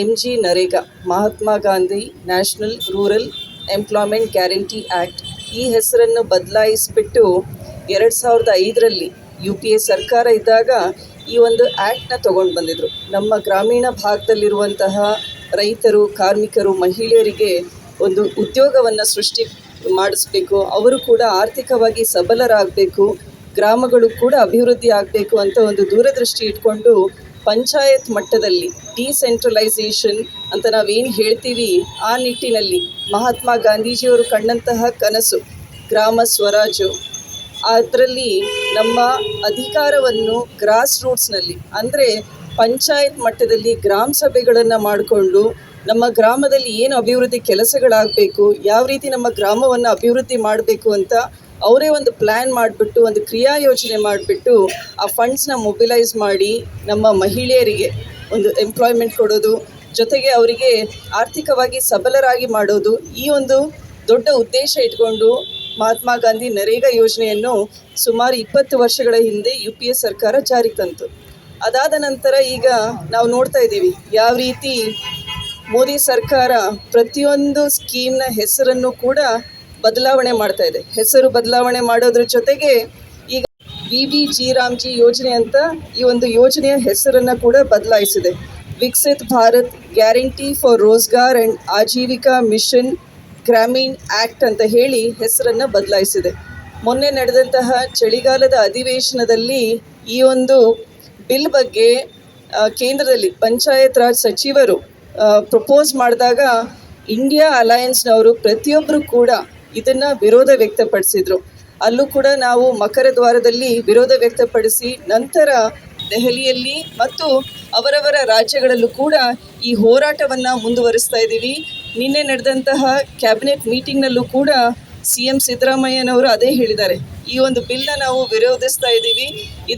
M G NREGA, Mahatma Gandhi national rural employment guarantee act ಈ ಹೆಸರನ್ನು ಬದಲಾಯಿಸಿಬಿಟ್ಟು ಎರಡು ಸಾವಿರದ ಐದರಲ್ಲಿ ಯು ಪಿ ಎ ಸರ್ಕಾರ ಇದ್ದಾಗ ಈ ಒಂದು ಆ್ಯಕ್ಟ್ನ ತೊಗೊಂಡು ಬಂದಿದ್ದರು ನಮ್ಮ ಗ್ರಾಮೀಣ ಭಾಗದಲ್ಲಿರುವಂತಹ ರೈತರು, ಕಾರ್ಮಿಕರು, ಮಹಿಳೆಯರಿಗೆ ಒಂದು ಉದ್ಯೋಗವನ್ನು ಸೃಷ್ಟಿ ಮಾಡಿಸ್ಬೇಕು. ಅವರು ಕೂಡ ಆರ್ಥಿಕವಾಗಿ ಸಬಲರಾಗಬೇಕು. ಗ್ರಾಮಗಳು ಕೂಡ ಅಭಿವೃದ್ಧಿ ಆಗಬೇಕು ಅಂತ ಒಂದು ದೂರದೃಷ್ಟಿ ಇಟ್ಕೊಂಡು ಪಂಚಾಯತ್ ಮಟ್ಟದಲ್ಲಿ ಡಿಸೆಂಟ್ರಲೈಸೇಷನ್ ಅಂತ ನಾವೇನು ಹೇಳ್ತೀವಿ, ಆ ನಿಟ್ಟಿನಲ್ಲಿ ಮಹಾತ್ಮ ಗಾಂಧೀಜಿಯವರು ಕಂಡಂತಹ ಕನಸು, ಗ್ರಾಮ ಸ್ವರಾಜು ಅದರಲ್ಲಿ ನಮ್ಮ ಅಧಿಕಾರವನ್ನು ಗ್ರಾಸ್ ರೂಟ್ಸ್ನಲ್ಲಿ ಅಂದರೆ ಪಂಚಾಯತ್ ಮಟ್ಟದಲ್ಲಿ ಗ್ರಾಮ ಸಭೆಗಳನ್ನು ಮಾಡಿಕೊಂಡು ನಮ್ಮ ಗ್ರಾಮದಲ್ಲಿ ಏನು ಅಭಿವೃದ್ಧಿ ಕೆಲಸಗಳಾಗಬೇಕು, ಯಾವ ರೀತಿ ನಮ್ಮ ಗ್ರಾಮವನ್ನು ಅಭಿವೃದ್ಧಿ ಮಾಡಬೇಕು ಅಂತ ಅವರೇ ಒಂದು ಪ್ಲ್ಯಾನ್ ಮಾಡಿಬಿಟ್ಟು, ಒಂದು ಕ್ರಿಯಾ ಯೋಜನೆ ಮಾಡಿಬಿಟ್ಟು ಆ ಫಂಡ್ಸ್ನ ಮೊಬಿಲೈಸ್ ಮಾಡಿ ನಮ್ಮ ಮಹಿಳೆಯರಿಗೆ ಒಂದು ಎಂಪ್ಲಾಯ್ಮೆಂಟ್ ಕೊಡೋದು, ಜೊತೆಗೆ ಅವರಿಗೆ ಆರ್ಥಿಕವಾಗಿ ಸಬಲರಾಗಿ ಮಾಡೋದು ಈ ಒಂದು ದೊಡ್ಡ ಉದ್ದೇಶ ಇಟ್ಕೊಂಡು ಮಹಾತ್ಮ ಗಾಂಧಿ ನರೇಗಾ ಯೋಜನೆಯನ್ನು ಸುಮಾರು ಇಪ್ಪತ್ತು ವರ್ಷಗಳ ಹಿಂದೆ ಯು ಪಿ ಎ ಸರ್ಕಾರ ಜಾರಿಗೆ ತಂತು. ಅದಾದ ನಂತರ ಈಗ ನಾವು ನೋಡ್ತಾ ಇದ್ದೀವಿ ಯಾವ ರೀತಿ ಮೋದಿ ಸರ್ಕಾರ ಪ್ರತಿಯೊಂದು ಸ್ಕೀಮ್ನ ಹೆಸರನ್ನು ಕೂಡ ಬದಲಾವಣೆ ಮಾಡ್ತಾ ಇದೆ. ಹೆಸರು ಬದಲಾವಣೆ ಮಾಡೋದ್ರ ಜೊತೆಗೆ ಈಗ ವಿ ಬಿ ಜಿ ರಾಮ್ಜಿ ಯೋಜನೆ ಅಂತ ಈ ಒಂದು ಯೋಜನೆಯ ಹೆಸರನ್ನು ಕೂಡ ಬದಲಾಯಿಸಿದೆ. Viksit Bharat guarantee for Rozgar and Ajeevika mission Gramin act ಅಂತ ಹೇಳಿ ಹೆಸರನ್ನು ಬದಲಾಯಿಸಿದೆ. ಮೊನ್ನೆ ನಡೆದಂತಹ ಚಳಿಗಾಲದ ಅಧಿವೇಶನದಲ್ಲಿ ಈ ಒಂದು ಬಿಲ್ ಬಗ್ಗೆ ಕೇಂದ್ರದಲ್ಲಿ ಪಂಚಾಯತ್ ರಾಜ್ ಸಚಿವರು ಪ್ರಪೋಸ್ ಮಾಡಿದಾಗ ಇಂಡಿಯಾ ಅಲಯನ್ಸ್ನವರು ಪ್ರತಿಯೊಬ್ಬರು ಕೂಡ ಇದನ್ನು ವಿರೋಧ ವ್ಯಕ್ತಪಡಿಸಿದ್ರು. ಅಲ್ಲೂ ಕೂಡ ನಾವು ಮಕರ ದ್ವಾರದಲ್ಲಿ ವಿರೋಧ ವ್ಯಕ್ತಪಡಿಸಿ ನಂತರ ದೆಹಲಿಯಲ್ಲಿ ಮತ್ತು ಅವರವರ ರಾಜ್ಯಗಳಲ್ಲೂ ಕೂಡ ಈ ಹೋರಾಟವನ್ನು ಮುಂದುವರಿಸ್ತಾ ಇದ್ದೀವಿ. ನಿನ್ನೆ ನಡೆದಂತಹ ಕ್ಯಾಬಿನೆಟ್ ಮೀಟಿಂಗ್ನಲ್ಲೂ ಕೂಡ ಸಿ ಎಂ ಸಿದ್ದರಾಮಯ್ಯನವರು ಅದೇ ಹೇಳಿದ್ದಾರೆ. ಈ ಒಂದು ಬಿಲ್ನ ನಾವು ವಿರೋಧಿಸ್ತಾ ಇದ್ದೀವಿ. ಇದು